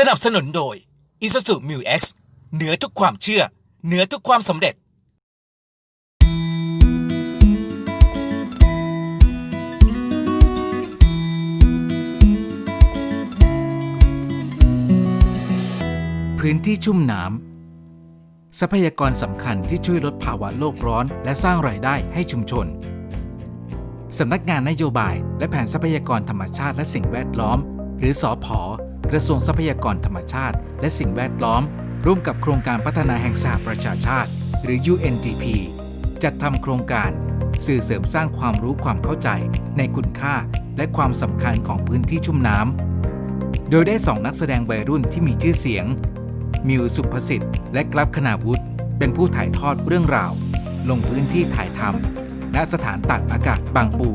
สนับสนุนโดย Isuzu Mu X เหนือทุกความเชื่อ เหนือทุกความสำเร็จ พื้นที่ชุ่มน้ำทรัพยากรสำคัญที่ช่วยลดภาวะโลกร้อน และสร้างรายได้ให้ชุมชน สำนักงานนโยบาย และแผนทรัพยากรธรรมชาติและสิ่งแวดล้อม หรือสอพอ กระทรวงทรัพยากรธรรมชาติ และสิ่งแวดล้อม ร่วมกับโครงการพัฒนาแห่งสหประชาชาติ หรือ UNDP จัดทำโครงการ สื่อเสริมสร้างความรู้ความเข้าใจ ในคุณค่าและความสำคัญของพื้นที่ชุ่มน้ำ โดยได้สองนักแสดงวัยรุ่นที่มีชื่อเสียง มิวสุภสิทธิ์และกลับคณาวุฒิเป็นผู้ถ่ายทอดเรื่องราว ลงพื้นที่ถ่ายทำณสถานตากอากาศบางปู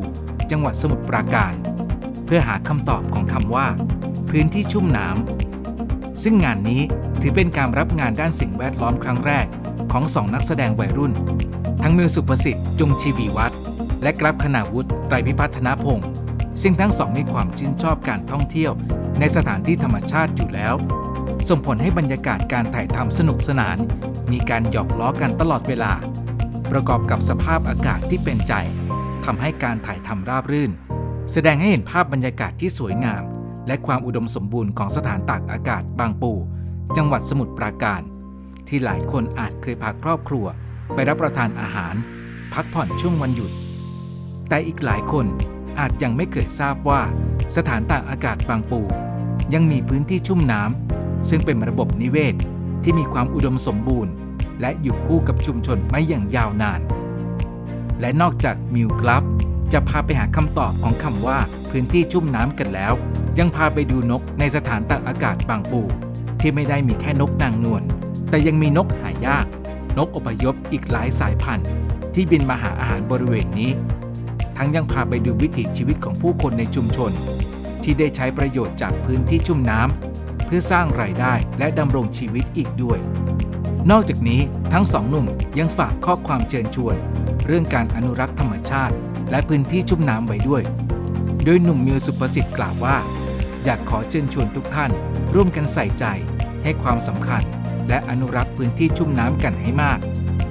จังหวัดสมุทรปราการ เพื่อหาคำตอบของคำว่า พื้นที่ชุ่มน้ำซึ่งงานนี้ถือเป็นการรับงานด้านสิ่งแวดล้อมครั้งแรกของสองนักแสดงวัยรุ่น ทั้งมิวสุประสิทธิ์จงชีวีวัฒน์และกรับคณาวุฒิไตรพิพัฒนพงศ์ซึ่งทั้งสองมีความชื่นชอบการท่องเที่ยวในสถานที่ธรรมชาติอยู่แล้ว ส่งผลให้บรรยากาศการถ่ายทำสนุกสนาน มีการหยอกล้อกันตลอดเวลา ประกอบกับสภาพอากาศที่เป็นใจทำให้การถ่ายทำราบรื่น แสดงให้เห็นภาพบรรยากาศที่สวยงาม และความอุดมสมบูรณ์ของสถานตากอากาศบางปู จังหวัดสมุทรปราการ ที่หลายคนอาจเคยพาครอบครัว ไปรับประทานอาหาร พักผ่อนช่วงวันหยุด แต่อีกหลายคนอาจยังไม่เคยทราบว่า สถานตากอากาศบางปู ยังมีพื้นที่ชุ่มน้ำซึ่งเป็นระบบนิเวศที่มีความอุดมสมบูรณ์ และอยู่คู่กับชุมชนมาอย่างยาวนาน และนอกจากมิวกลับ จะพาไปหาคำตอบของคำว่าพื้นที่ชุ่มน้ำกันแล้ว ยังพาไปดูนกในสถานตากอากาศบางปู ที่ไม่ได้มีแค่นกนางนวลแต่ยังมีนกหายาก นกอพยพอีกหลายสายพันธุ์ ที่บินมาหาอาหารบริเวณนี้ ทั้งยังพาไปดูวิถีชีวิตของผู้คนในชุมชน ที่ได้ใช้ประโยชน์จากพื้นที่ชุ่มน้ำเพื่อสร้างรายได้และดำรงชีวิตอีกด้วย นอกจากนี้ทั้งสองหนุ่มยังฝากข้อความเชิญชวน เรื่องการอนุรักษ์ธรรมชาติ และพื้นที่ชุ่มน้ำไว้ด้วย โดยหนุ่มมิวสุประสิทธิ์กล่าวว่า อยากขอเชิญชวนทุกท่าน ร่วมกันใส่ใจ ให้ความสำคัญ และอนุรักษ์พื้นที่ชุ่มน้ำกันให้มาก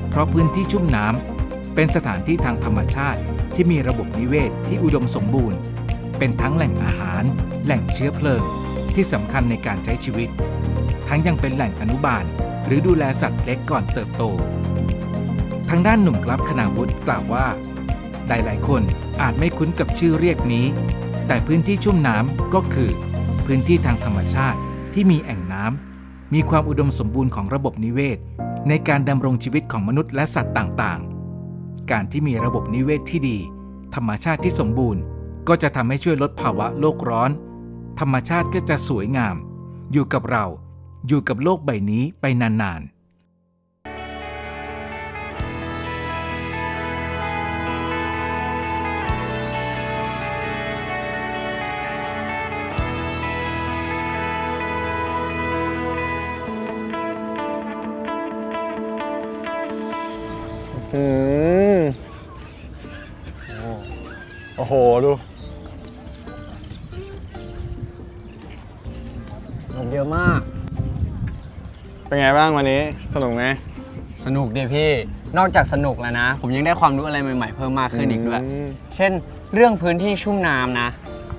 เพราะพื้นที่ชุ่มน้ำเป็นสถานที่ทางธรรมชาติที่มีระบบนิเวศที่อุดมสมบูรณ์ เป็นทั้งแหล่งอาหาร แหล่งเชื้อเพลิง ที่สำคัญในการใช้ชีวิต ทั้งยังเป็นแหล่งอนุบาล หรือดูแลสัตว์เล็กก่อนเติบโต ทางด้านหนุ่มกลับคณาวุฒิกล่าวว่า หลายๆ คนอาจไม่คุ้นกับชื่อเรียกนี้ แต่พื้นที่ชุ่มน้ำก็คือ พื้นที่ทางธรรมชาติที่มีแอ่งน้ำมีความอุดมสมบูรณ์ของระบบนิเวศ ในการดำรงชีวิตของมนุษย์และสัตว์ต่างๆ การที่มีระบบนิเวศที่ดี ธรรมชาติที่สมบูรณ์ ก็จะทำให้ช่วยลดภาวะโลกร้อน ธรรมชาติก็จะสวยงาม อยู่กับเรา อยู่กับโลกใบนี้ไปนานๆ อืมโอ้โห ดู นกเยอะมาก เป็นไงบ้างวันนี้ สนุกไหมสนุกดีพี่ นอกจากสนุกแล้วนะ ผมยังได้ความรู้อะไรใหม่ๆเพิ่มมากขึ้นอีกด้วย มเช่น เรื่องพื้นที่ชุ่มน้ำนะ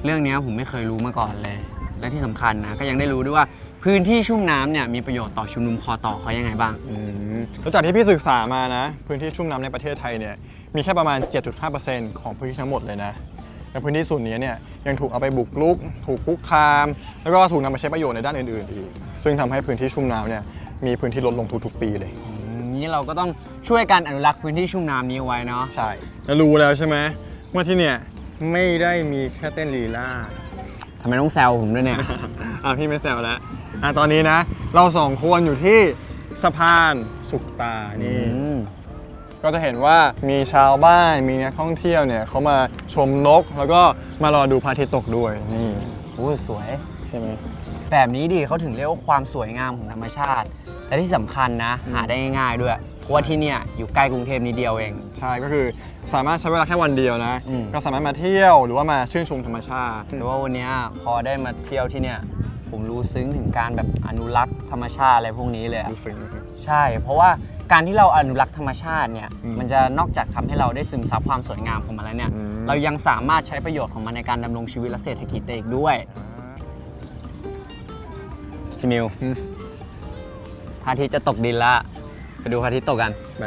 เรื่องเนี้ยผมไม่เคยรู้มาก่อนเลย และที่สำคัญนะ ก็ยังได้รู้ด้วยว่าพื้นที่ชุ่มน้ำเนี่ยมีประโยชน์ต่อชุมนุมคอต่อเขายังไงบ้าง อืม แล้วจากที่พี่ศึกษามานะ พื้นที่ชุ่มน้ำในประเทศไทยเนี่ยมีแค่ประมาณ 7.5%ของพื้นที่ทั้งหมดเลยนะและพื้นที่ส่วนนี้เนี่ยยังถูกเอาไปบุกรุก ถูกคุกคาม แล้วก็ถูกนำมาใช้ประโยชน์ในด้านอื่นๆอีก ซึ่งทำให้พื้นที่ชุ่มน้ำเนี่ยมีพื้นที่ลดลงทุกๆปีเลย นี้เราก็ต้องช่วยกันอนุรักษ์พื้นที่ชุ่มน้ำนี้เอาไว้เนาะ ใช่แล้วรู้แล้วใช่ไหมว่าที่เนี่ยไม่ได้มีแค่เต้นลีลาทำไมต้องแซวผมด้วยเนี่ย อะพี่ไม่แซวแล้วอะตอนนี้นะ เราสองคนอยู่ที่ สะพานสุขตานี่ อืมก็จะเห็นว่ามีชาวบ้านมีนักท่องเที่ยวเนี่ยเขามาชมนก แล้วก็มารอดูพระอาทิตย์ตกด้วยนี่โอ้ยสวย ใช่ไหม แบบนี้ดิเขาถึงเรียกว่าความสวยงามของธรรมชาติ และที่สำคัญนะ หาได้ง่ายๆด้วย เพราะว่าที่เนี่ยอยู่ใกล้กรุงเทพนิดเดียวเอง ใช่ก็คือสามารถใช้เวลาแค่วันเดียวนะ อืม ก็สามารถมาเที่ยวหรือว่ามาชื่นชมธรรมชาติ แต่ว่าวันเนี้ยพอได้มาเที่ยวที่เนี่ย ผมรู้ซึ้งถึงการแบบอนุรักษ์ธรรมชาติอะไรพวกนี้เลยอะรู้สึกนะครับ ใช่ เพราะว่าการที่เราอนุรักษ์ธรรมชาติเนี่ยอืมมันจะนอกจากทำให้เราได้ซึมซับความสวยงามของมันแล้วเนี่ยอืม เรายังสามารถใช้ประโยชน์ของมันในการดำรงชีวิตและเศรษฐกิจได้อีกด้วยพี่มิวอืมพระอาทิตย์จะตกดินละไปดูพระอาทิตย์ตกกัน ไป